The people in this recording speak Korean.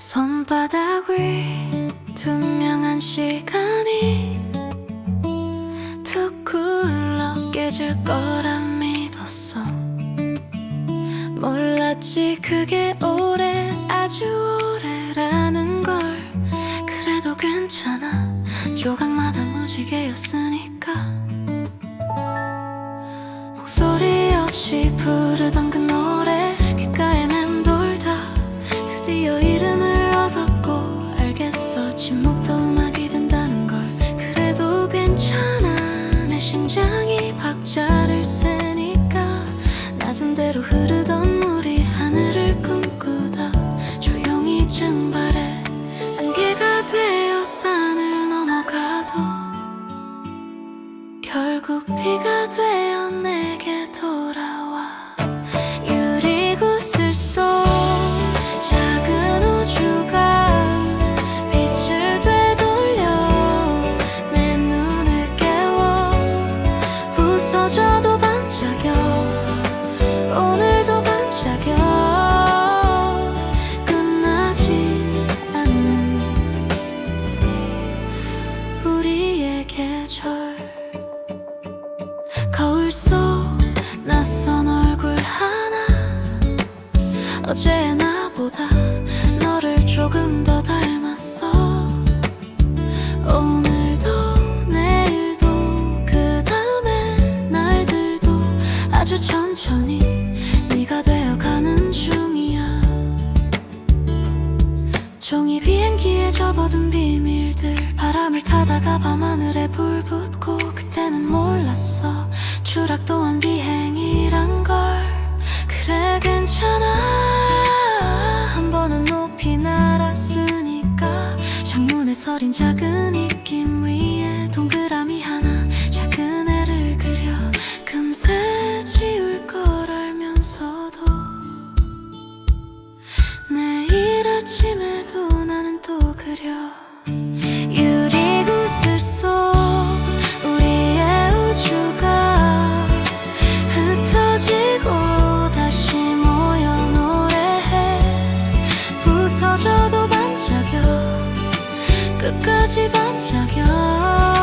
손바닥 위 투명한 시간이 툭 굴러 깨질 거라 믿었어. 몰랐지 그게 오래 아주 오래라는 걸. 그래도 괜찮아. 조각마다 무지개였으니까. 목소리 없이 부르던 그노 낮은 대로 흐르던 물이 하늘을 꿈꾸다 조용히 증발해 안개가 되어 산을 넘어가도 결국 비가 되어 내게 돌아 거울 속 낯선 얼굴 하나. 어제의 나보다 너를 조금 더 닮았어. 오늘도 내일도 그 다음에 날들도 아주 천천히 네가 되어가는 중이야. 종이 비행기에 접어둔 비밀들 바람을 타다가 밤하늘에 불 붙고 그때는 몰랐어 추락 또한 비행이란 걸. 그래 괜찮아. 한 번은 높이 날았으니까. 창문에 서린 작은 이 끝까지 반짝여.